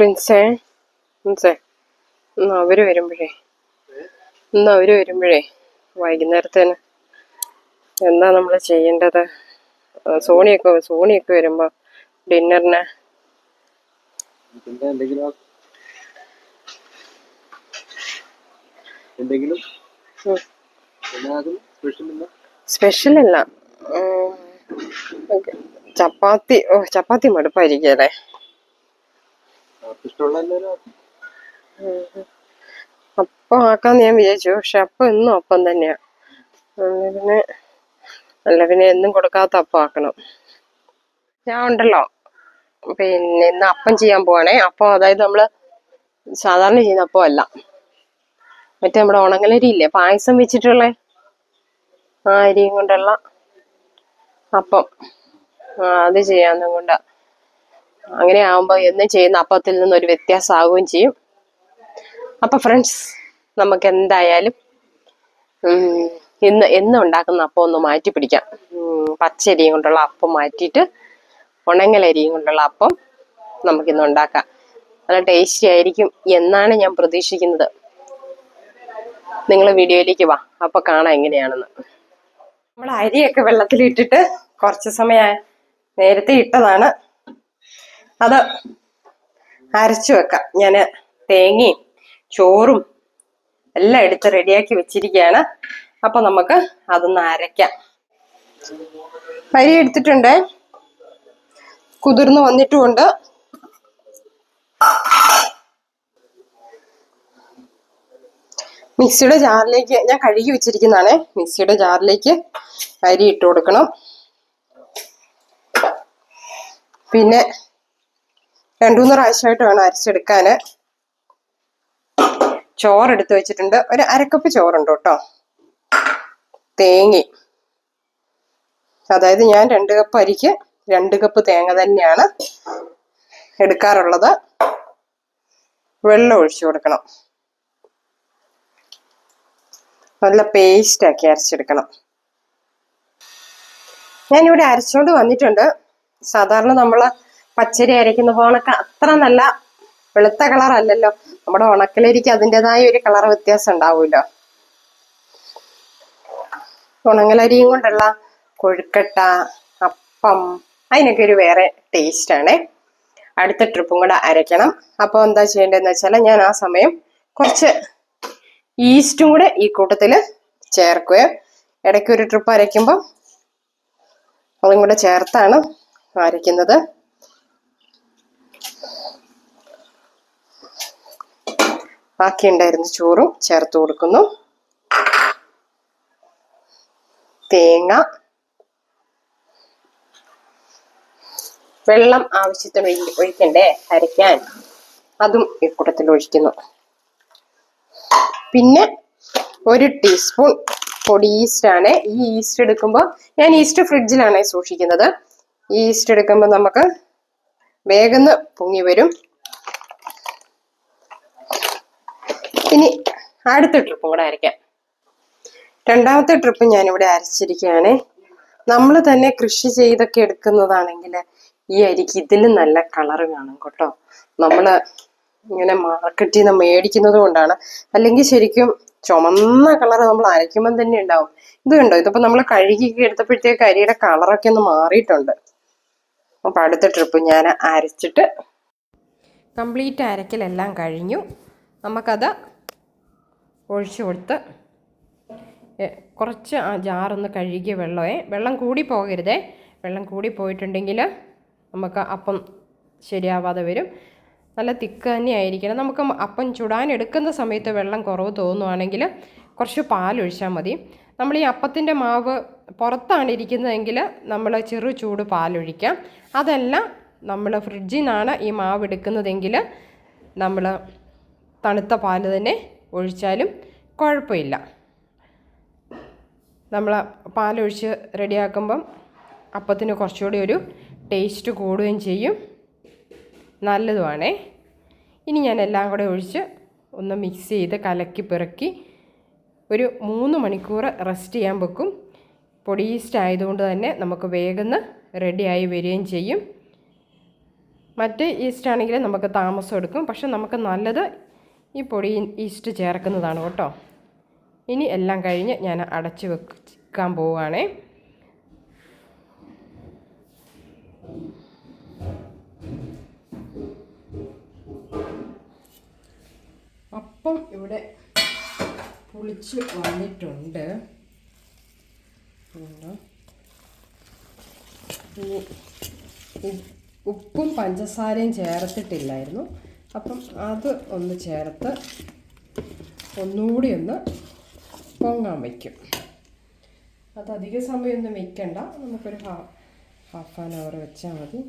പ്രിൻസേ പ്രിൻസേ ഇന്ന് അവർ വരുമ്പോഴേ. ഇന്ന് അവർ വരുമ്പോഴേ. വൈകുന്നേരത്തേന്. എന്താ നമ്മൾ ചെയ്യേണ്ടത്? സോണിയൊക്കെ സോണിയൊക്കെ വരുമ്പോൾ ഡിന്നറിന്. സ്പെഷ്യൽ അല്ല. ചപ്പാത്തി ഓ ചപ്പാത്തി മടുപ്പായിരിക്കല്ലേ അപ്പം ആക്കാന്ന് ഞാൻ വിചാരിച്ചു. പക്ഷെ അപ്പം എന്നും അപ്പം തന്നെയാ. പിന്നെ അല്ല പിന്നെ എന്നും കൊടുക്കാത്ത അപ്പം ആക്കണം. ഞാൻ ഉണ്ടല്ലോ. പിന്നെ ഇന്ന് അപ്പം ചെയ്യാൻ പോവാണേ. അപ്പം അതായത് നമ്മൾ സാധാരണ ചെയ്യുന്ന അപ്പം അല്ല. മറ്റേ നമ്മുടെ ഉണങ്ങലരി ഇല്ലേ? പായസം വെച്ചിട്ടുള്ള? ആ അരിയും കൊണ്ടുള്ള അപ്പം. അത് ചെയ്യാന്നും കൊണ്ടാ. അങ്ങനെ ആവുമ്പോൾ എന്നും ചെയ്യുന്ന അപ്പത്തിൽ നിന്ന് ഒരു വ്യത്യാസം ആവുകയും ചെയ്യും. അപ്പൊ ഫ്രണ്ട്സ് നമുക്ക് എന്തായാലും ഇന്ന് എന്നും ഉണ്ടാക്കുന്ന അപ്പം ഒന്ന് മാറ്റി പിടിക്കാം പച്ചരിയും കൊണ്ടുള്ള അപ്പം മാറ്റിയിട്ട് ഉണങ്ങലരിയും കൊണ്ടുള്ള അപ്പം നമുക്കിന്ന് ഉണ്ടാക്കാം. നല്ല ടേസ്റ്റി ആയിരിക്കും എന്നാണ് ഞാൻ പ്രതീക്ഷിക്കുന്നത്. നിങ്ങൾ വീഡിയോയിലേക്ക് വാ അപ്പൊ കാണാം എങ്ങനെയാണെന്ന്. നമ്മൾ അരിയൊക്കെ വെള്ളത്തിലിട്ടിട്ട് കുറച്ച് സമയം നേരത്തെ ഇട്ടതാണ്. അത് അരച്ചു വെക്കാം. ഞാൻ തേങ്ങയും ചോറും എല്ലാം എടുത്ത് റെഡിയാക്കി വെച്ചിരിക്കുകയാണ്. അപ്പൊ നമുക്ക് അതൊന്ന് അരയ്ക്കാം അരി എടുത്തിട്ടുണ്ട്. കുതിർന്ന് വന്നിട്ടുമുണ്ട്. മിക്സിയുടെ ജാറിലേക്ക് ഞാൻ കഴുകി വെച്ചിരിക്കുന്നതാണ്. മിക്സിയുടെ ജാറിലേക്ക് അരി ഇട്ട് കൊടുക്കണം. പിന്നെ രണ്ടു മൂന്ന് പ്രാവശ്യമായിട്ട് വേണം അരച്ചെടുക്കാൻ ചോറെടുത്ത് വെച്ചിട്ടുണ്ട്. ഒരു അരക്കപ്പ് ചോറുണ്ട് കേട്ടോ. തേങ്ങ അതായത് ഞാൻ രണ്ട് കപ്പ് അരിക്ക് രണ്ട് കപ്പ് തേങ്ങ തന്നെയാണ് എടുക്കാറുള്ളത്. വെള്ളം ഒഴിച്ചു കൊടുക്കണം. നല്ല പേസ്റ്റ് ആക്കി അരച്ചെടുക്കണം. ഞാനിവിടെ അരച്ചുകൊണ്ട് വന്നിട്ടുണ്ട്. സാധാരണ നമ്മൾ പച്ചരി അരയ്ക്കുന്ന പോണക്ക അത്ര നല്ല വെളുത്ത കളർ അല്ലല്ലോ. നമ്മുടെ ഉണക്കലരിക്ക് അതിന്റെതായ ഒരു കളർ വ്യത്യാസം ഉണ്ടാവുമല്ലോ ഉണങ്ങലരിയും കൊണ്ടുള്ള കൊഴുക്കട്ട അപ്പം അതിനൊക്കെ ഒരു വേറെ ടേസ്റ്റ് അടുത്ത ട്രിപ്പും കൂടെ അരയ്ക്കണം. അപ്പോൾ എന്താ ചെയ്യേണ്ടതെന്ന് വെച്ചാൽ ഞാൻ ആ സമയം കുറച്ച് ഈസ്റ്റും കൂടെ ഈ കൂട്ടത്തിൽ ചേർക്കുകയോ. ഇടയ്ക്ക് ഒരു ട്രിപ്പ് അരയ്ക്കുമ്പോൾ അതും കൂടെ ചേർത്താണ് അരയ്ക്കുന്നത്. ബാക്കിയുണ്ടായിരുന്ന ചോറും ചേർത്ത് കൊടുക്കുന്നു. തേങ്ങ. വെള്ളം ആവശ്യത്തിന് ഒഴി- ഒഴിക്കണ്ടേ? അരയ്ക്കാൻ. അതും ഈ കൂട്ടത്തിൽ ഒഴിക്കുന്നു. പിന്നെ ഒരു ടീസ്പൂൺ പൊടി ഈസ്റ്റ് ആണ്. ഈ ഈസ്റ്റ് എടുക്കുമ്പോൾ ഞാൻ ഈസ്റ്റ് ഫ്രിഡ്ജിലാണ് സൂക്ഷിക്കുന്നത്. ഈസ്റ്റ് എടുക്കുമ്പോൾ നമുക്ക് വേഗം പൊങ്ങി വരും. ഇനി അടുത്ത ട്രിപ്പും കൂടെ അരയ്ക്കാം രണ്ടാമത്തെ ട്രിപ്പ് ഞാനിവിടെ അരച്ചിരിക്കുകയാണ്. നമ്മൾ തന്നെ കൃഷി ചെയ്തൊക്കെ എടുക്കുന്നതാണെങ്കിൽ ഈ അരിക്ക് ഇതിലും നല്ല കളർ കാണും കേട്ടോ. നമ്മൾ ഇങ്ങനെ മാർക്കറ്റിൽ നിന്ന് മേടിക്കുന്നത് കൊണ്ടാണ്. അല്ലെങ്കിൽ ശരിക്കും ചുമന്ന കളർ നമ്മൾ അരയ്ക്കുമ്പം തന്നെ ഉണ്ടാവും. ഇത് കണ്ടോ? ഇതിപ്പോൾ നമ്മൾ കഴുകിയൊക്കെ എടുത്തപ്പോഴത്തേക്ക് അരിയുടെ കളറൊക്കെ ഒന്ന് മാറിയിട്ടുണ്ട്. അപ്പോൾ അടുത്ത ട്രിപ്പ് ഞാൻ അരച്ചിട്ട് കംപ്ലീറ്റ് അരക്കലെല്ലാം കഴിഞ്ഞു. നമുക്കത് ഒഴിച്ചു കൊടുത്ത് കുറച്ച് ആ ജാറൊന്ന് കഴുകിയ വെള്ളമേ വെള്ളം കൂടി പോകരുതേ. വെള്ളം കൂടി പോയിട്ടുണ്ടെങ്കിൽ നമുക്ക് അപ്പം ശരിയാവാതെ വരും. നല്ല തിക്ക് തന്നെ ആയിരിക്കണം. നമുക്ക് അപ്പം ചുടാൻ എടുക്കുന്ന സമയത്ത് വെള്ളം കുറവ് തോന്നുവാണെങ്കിൽ കുറച്ച് പാലൊഴിച്ചാൽ മതി. നമ്മൾ ഈ അപ്പത്തിന്റെ മാവ് പുറത്താണ് ഇരിക്കുന്നതെങ്കിൽ നമ്മൾ ചെറു ചൂട് പാലൊഴിക്കാം അതല്ല നമ്മൾ ഫ്രിഡ്ജിൽ നിന്നാണ് ഈ മാവ് എടുക്കുന്നതെങ്കിൽ നമ്മൾ തണുത്ത പാൽ തന്നെ ഒഴിച്ചാലും കുഴപ്പമില്ല. നമ്മൾ പാലൊഴിച്ച് റെഡിയാക്കുമ്പം അപ്പത്തിന് കുറച്ചുകൂടി ഒരു ടേസ്റ്റ് കൂടുകയും ചെയ്യും. നല്ലതുമാണേ ഇനി ഞാൻ എല്ലാം കൂടെ ഒഴിച്ച് ഒന്ന് മിക്സ് ചെയ്ത് കലക്കി പിറക്കി ഒരു മൂന്ന് മണിക്കൂർ റെസ്റ്റ് ചെയ്യാൻ വെക്കും. പൊടി ഈസ്റ്റ് ആയതുകൊണ്ട് തന്നെ നമുക്ക് വേഗം റെഡിയായി വരികയും ചെയ്യും. മറ്റ് ഈസ്റ്റ് ആണെങ്കിൽ നമുക്ക് താമസം എടുക്കും. പക്ഷെ നമുക്ക് നല്ലത് ഈ പൊടി ഈസ്റ്റ് ചേർക്കുന്നതാണ് കേട്ടോ. ഇനി എല്ലാം കഴിഞ്ഞ് ഞാൻ അടച്ചു വെക്കാൻ പോവുകയാണേ. അപ്പം ഇവിടെ പുളിച്ച് വന്നിട്ടുണ്ട്? ഉപ്പും പഞ്ചസാരയും ചേർത്തിട്ടില്ലായിരുന്നു. അപ്പം അത് ഒന്ന് ചേർത്ത് ഒന്നുകൂടി ഒന്ന് പൊങ്ങാൻ വയ്ക്കും. അത് അധിക സമയമൊന്നും വെക്കണ്ട. നമുക്കൊരു ഹാ ഹാഫ് ആൻ അവർ വെച്ചാൽ മതി.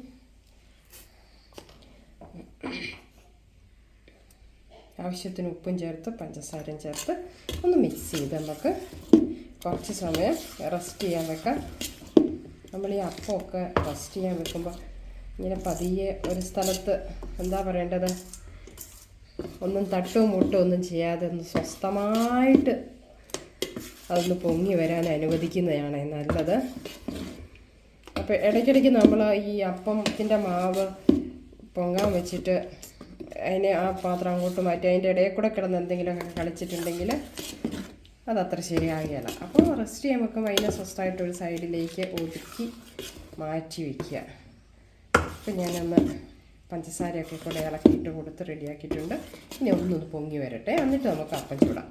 ആവശ്യത്തിന് ഉപ്പും ചേർത്ത് പഞ്ചസാരയും ചേർത്ത് ഒന്ന് മിക്സ് ചെയ്ത് നമുക്ക് കുറച്ച് സമയം റെസ്റ്റ് ചെയ്യാൻ വെക്കാം. നമ്മൾ ഈ അപ്പമൊക്കെ റെസ്റ്റ് ചെയ്യാൻ വെക്കുമ്പോൾ ഇങ്ങനെ പതിയെ ഒരു സ്ഥലത്ത് എന്താ പറയേണ്ടത്? ഒന്നും തട്ടും മുട്ടും ഒന്നും ചെയ്യാതെ ഒന്ന് സ്വസ്ഥമായിട്ട് അതൊന്ന് പൊങ്ങി വരാൻ അനുവദിക്കുന്നതാണ് നല്ലത്. അപ്പോൾ ഇടയ്ക്കിടയ്ക്ക് നമ്മൾ ഈ അപ്പത്തിന്റെ മാവ് പൊങ്ങാൻ വെച്ചിട്ട് അതിനെ ആ പാത്രം അങ്ങോട്ട് മാറ്റി അതിന്റെ ഇടയിൽ കൂടെ കിടന്ന് എന്തെങ്കിലുമൊക്കെ കളിച്ചിട്ടുണ്ടെങ്കിൽ അതത്ര ശരിയാകുകയില്ല. അപ്പോൾ റെസ്റ്റ് ചെയ്യുമ്പോൾ അതിനെ സ്വസ്ഥമായിട്ട് ഒരു സൈഡിലേക്ക് ഒതുക്കി മാറ്റി വയ്ക്കുക അപ്പം ഞാനൊന്ന് പഞ്ചസാരയൊക്കെ കൂടെ ഇളക്കിയിട്ട് കൊടുത്ത് റെഡിയാക്കിയിട്ടുണ്ട്. ഇനി ഒന്നൊന്ന് പൊങ്ങി വരട്ടെ. എന്നിട്ട് നമുക്ക് അപ്പം ചൂടാം.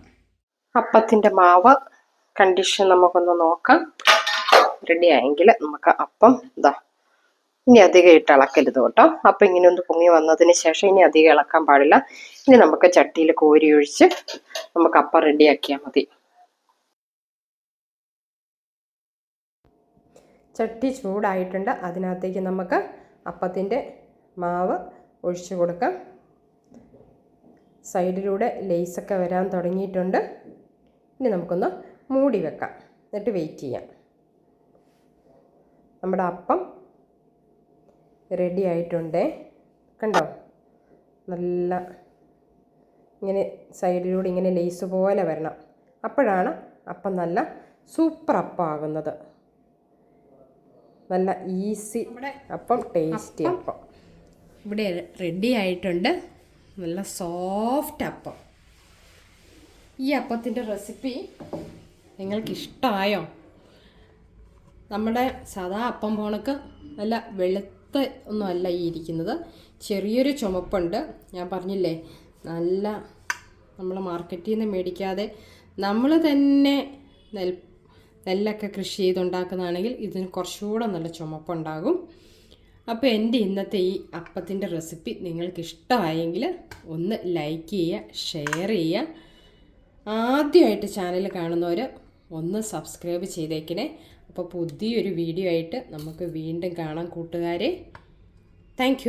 അപ്പത്തിന്റെ മാവ് കണ്ടീഷൻ നമുക്കൊന്ന് നോക്കാം. റെഡിയായെങ്കിൽ നമുക്ക് അപ്പം ഇതാ ഇനി അധികം ഇട്ട് ഇളക്കരുത് കേട്ടോ. അപ്പം ഇങ്ങനെ ഒന്ന് പൊങ്ങി വന്നതിന് ശേഷം ഇനി അധികം ഇളക്കാൻ പാടില്ല. ഇനി നമുക്ക് ചട്ടിയിൽ കോരി ഒഴിച്ച് നമുക്ക് അപ്പം റെഡിയാക്കിയാൽ മതി. ചട്ടി ചൂടായിട്ടുണ്ട്. അതിനകത്തേക്ക് നമുക്ക് അപ്പത്തിന്റെ മാവ് ഒഴിച്ചു കൊടുക്കാം. സൈഡിലൂടെ ലേസൊക്കെ വരാൻ തുടങ്ങിയിട്ടുണ്ട്. ഇനി നമുക്കൊന്ന് മൂടി വെക്കാം. എന്നിട്ട് വെയിറ്റ് ചെയ്യാം. നമ്മുടെ അപ്പം റെഡി ആയിട്ടുണ്ടേ. കണ്ടോ? നല്ല ഇങ്ങനെ സൈഡിലൂടെ ഇങ്ങനെ ലേസ് പോലെ വരണം. അപ്പോഴാണ് അപ്പം നല്ല സൂപ്പർ അപ്പം ആകുന്നത്. നല്ല ഈസി അപ്പം ടേസ്റ്റി അപ്പം ഇവിടെ റെഡി ആയിട്ടുണ്ട്. നല്ല സോഫ്റ്റ് അപ്പം. ഈ അപ്പത്തിന്റെ റെസിപ്പി നിങ്ങൾക്ക് ഇഷ്ടമായോ നമ്മുടെ സാധാ അപ്പം പോണക്ക് നല്ല വെളുത്ത ഒന്നും അല്ല ഈ ഇരിക്കുന്നത്. ചെറിയൊരു ചുമപ്പുണ്ട്. ഞാൻ പറഞ്ഞില്ലേ നല്ല നമ്മൾ മാർക്കറ്റിൽ നിന്ന് മേടിക്കാതെ നമ്മൾ തന്നെ നെൽ നെല്ലൊക്കെ കൃഷി ചെയ്തുണ്ടാക്കുന്നതാണെങ്കിൽ ഇതിന് കുറച്ചുകൂടെ നല്ല ചുമപ്പുണ്ടാകും. അപ്പോൾ എന്റെ ഇന്നത്തെ ഈ അപ്പത്തിന്റെ റെസിപ്പി നിങ്ങൾക്ക് ഇഷ്ടമായെങ്കിൽ ഒന്ന് ലൈക്ക് ചെയ്യുക ഷെയർ ചെയ്യുക. ആദ്യമായിട്ട് ചാനൽ കാണുന്നവർ ഒന്ന് സബ്സ്ക്രൈബ് ചെയ്തേക്കണേ. അപ്പോൾ പുതിയൊരു വീഡിയോ ആയിട്ട് നമുക്ക് വീണ്ടും കാണാം കൂട്ടുകാരെ. Thank